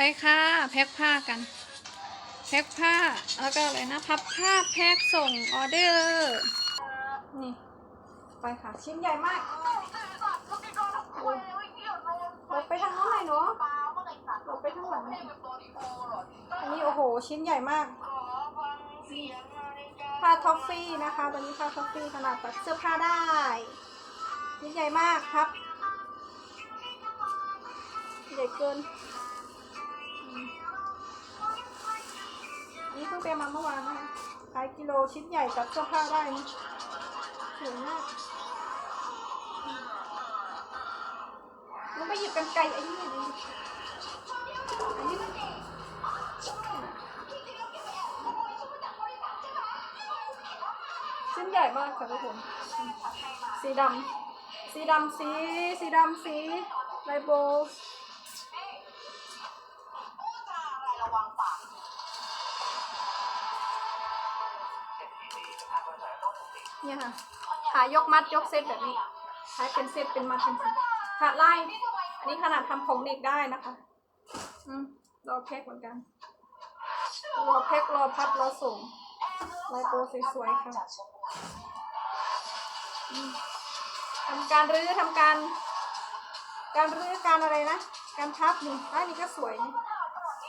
ไปค่ะแพ็คผ้ากันแพ็คผ้าแล้วก็อะไรนะพับผ้าแพ็คส่งออเดอร์นี่ไปค่ะชิ้นใหญ่มากหลบไปทางโน้นหน่อยหนูหลบไปทางหลังอันนี้โอ้โห ชิ้นใหญ่มากผ้าท็อฟฟี่นะคะตัวนี้ผ้าท็อฟฟี่ขนาดตัดเสื้อผ้าได้ชิ้นใหญ่มากครับ ใหญ่เกิน นนี่เพิ่งไปมาเมื่อวานนะคะขายกิโลชิ้นใหญ่ตัดเสื้อผ้าได้นี่สวยมากแล้วไปหยิบกันไกลอันนี้เลยอันนี้มันชิ้นใหญ่มากค่ะทุกคนสีดำสีดำสีสีดำสีไลโบ เนี่ยค่ะขายกมัดยกเซตแบบนี้ขายเป็นเซตเป็นมัดเป็นเซตค่ะไล่อันนี้ขนาดทำของเด็กได้นะคะ อืมรอแพ็คเหมือนกัน รอแพ็ครอพับรอส่งลายโปรสวยๆค่ะทำการรื้อทำการ การรื้อการอะไรนะ การพับนี่อันนี้ก็สวยนี่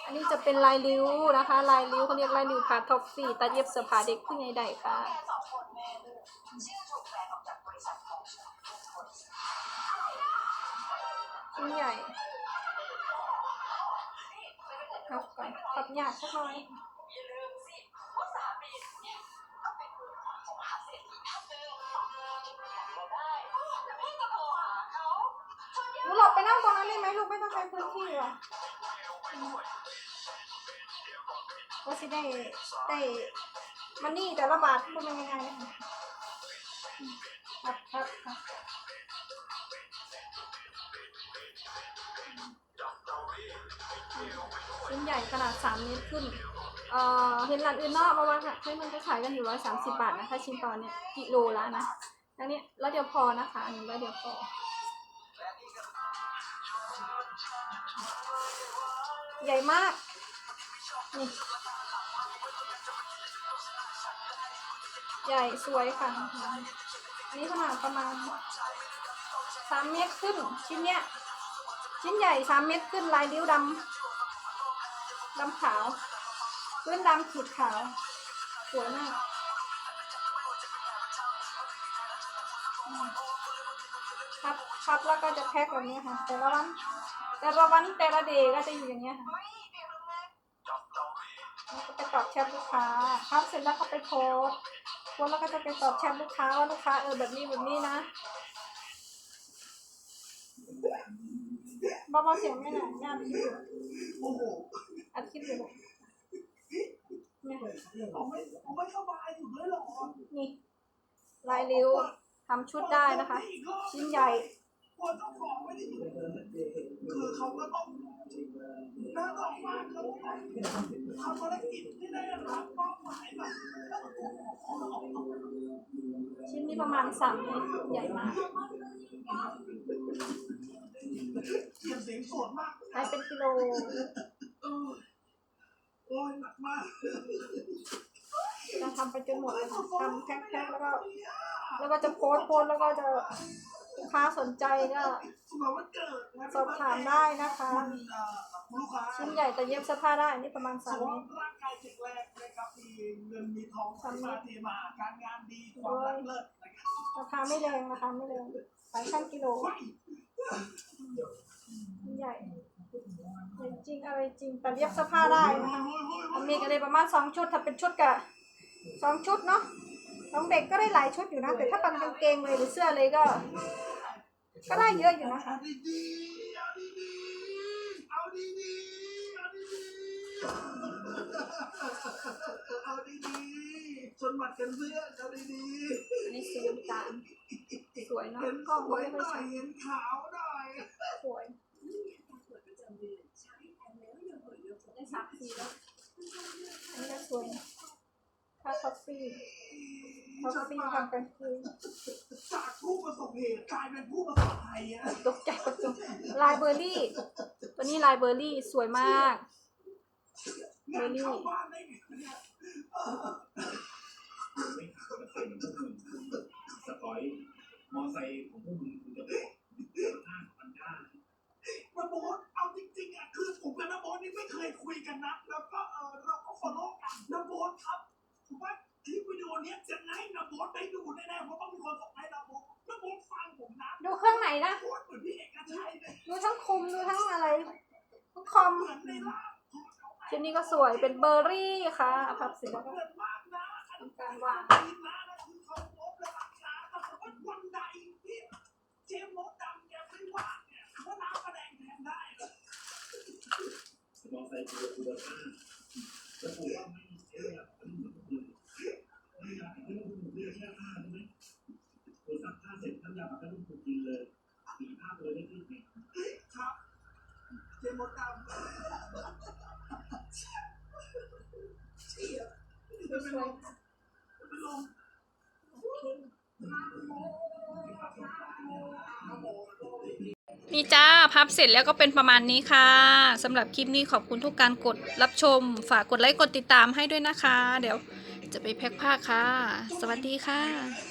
อันนี้จะเป็นลายริ้วนะคะ ลายริ้วเขาเรียกลายริ้วพาท็อปฟี่ตัดเย็บเสื้อผ้าเด็กผู้ใหญ่ได้ค่ะชิ้นใหญ่ครับก่อนขับหยาดสักหน่อยหนูหลบไปนั่งตรงนั้นได้ไหมลูกไม่ต้องใช้พื้นที่หรอ ก็สิได้ได้มันนี่แต่ละบาทเป็นยังไงนะคะครับครับครับชิ้นใหญ่ขนาด3เมตรขึ้น เอ่อเห็นร้านอื่นเนอกประมาณให้มันก็ขายกันอยู่130บาทนะคะ ชิ้นตอนเนี้ยกิโลละนะอันนี้แล้วเดี๋ยวพอนะคะ อันนี้แล้วเดี๋ยวพอ ใหญ่มากนี่ใหญ่สวยค่ะอันนี้ขนาดประมาณ3เมตรขึ้น ชิ้นเนี้ย ชิ้นใหญ่3เมตรขึ้นลายริ้วดำดำขาวพื้นดำขีดขาว สวยมากพับพับแล้วก็จะแพ็คแบบนี้ค่ะแต่ละวัน แต่ละวันแต่ละเดย์ก็จะอยู่อย่างเงี้ยค่ะแล้วก็ไปตอบแชทลูกค้าพับเสร็จแล้วก็ไปโพสโพสแล้วก็จะไปตอบแชทลูกค้าว่าลูกค้าเออแบบนี้แบบนี้นะเบาๆเสียงไม่หน่อยงานคิดอยู่โอ้โหอัดคลิปอยู่เนี่ยเนี่ยผมไม่ไม่สบายอยู่ด้วยหรอนี่ลายริ้วทำชุดได้นะคะ ชิ้นใหญ่ กลัวเจ้าของไม่ได้อยู่คือเขาก็ต้องน่าออกมาเขาทำภารกิจที่ได้รับเป้าหมายแบบชิ้นนี้ประมาณสามเมตรใหญ่มากเสียงเสียงสดมากขายเป็นกิโลเออโอ้ยหนักมากจะทำไปจนหมดเลยค่ะทำแพ็คๆแล้วก็ แล้วก็จะโพสต์โพสต์แล้วก็จะ ลูกค้าสนใจก็สำหรับวันเกิดนะสอบถามได้นะคะคุณเอ่อลูกค้าชิ้นใหญ่แต่เย็บเสื้อผ้าได้อันนี้ประมาณสุสามขเมตรร่างกายแข็งแรงนะครับมีเงินมีทองไหลมาเทมาการงานดีความรักเลิศนะครับราคาไม่แรงราคาไม่แรงขายข้างกิโลไม่ชิ้นใหญ่ใหญ่จริงอะไรจริงแต่เย็บเสื้อผ้าได้นะคะมันมีกันเลยประมาณสองชุดถ้าเป็นชุดกับสองชุดเนาะ ของเด็กก็ได้หลายชุดอยู่นะ แต่ถ้าเป็นกางเกงเลยหรือเสื้อเลยก็ ก็ได้เยอะอยู่นะคะเอาดีๆเอาดีๆเอาดีๆเอาดีๆเอาดีๆชนหมัดกันเพื่อนเอาดีอันนี้สีน้ำตาลสวยๆเนาะเห็นกล้องสไว้วยไม่หน่อใช่ยเห็นขาวหน่อยสวยได้สามสีแล้วอันนี้ก็สวยนะค่าคอฟฟี่ คอฟฟี่ทำกันคืนจากผู้ประสบเหตุกลายเป็นผู้ประสบภัยอะตกใจตกใจลายเบอร์รี่ ตัวนี้ลายเบอร์รี่สวยมาก เบอร์รี่เข้าบ้านได้ไงเนี่ยไม่หามาใส่พวกมึงสกอยมอไซค์ของพวกมึงคุณจะ นนะโบสเหมือนพี่เอกชัยเลยดูทั้งคุมดูทั้งอะไรทั้งคอมเหมือนในร่างของเขาชิ้นนี้ก็สวยเป็นเบอร์รี่ค่ะพับเสร็จแล้วก็เหมือนมากนะอันนี้ทำการวาง ดีนะนะคือเขาโบสระดับน้ำแต่ผมว่าวันใดที่เจมส์โบสดำแกไม่ว่างเนี่ยผมว่าน้ำกระแดงแทนได้เลย มอไซค์ตัวตัวห้าแล้วกูว่าไม่ใช่แบบไม่เหมือนพวกมึงไม่อยากให้พวกมึงเรียกแค่ผ้าใช่ไหมกูซักผ้าเสร็จน้ำยามาให้พวกมึงกินเลยสีผ้าเลยไม่ขึ้นไง ครับเจ มส์โบสดำเชียจะเป็นลมมันเป็นลมนี่จ้าพับเสร็จแล้วก็เป็นประมาณนี้ค่ะสำหรับคลิปนี้ขอบคุณทุกการกดรับชม ฝากกดไลค์กดติดตามให้ด้วยนะคะ เดี๋ยวจะไปแพ็คผ้าค่ะ สวัสดีค่ะ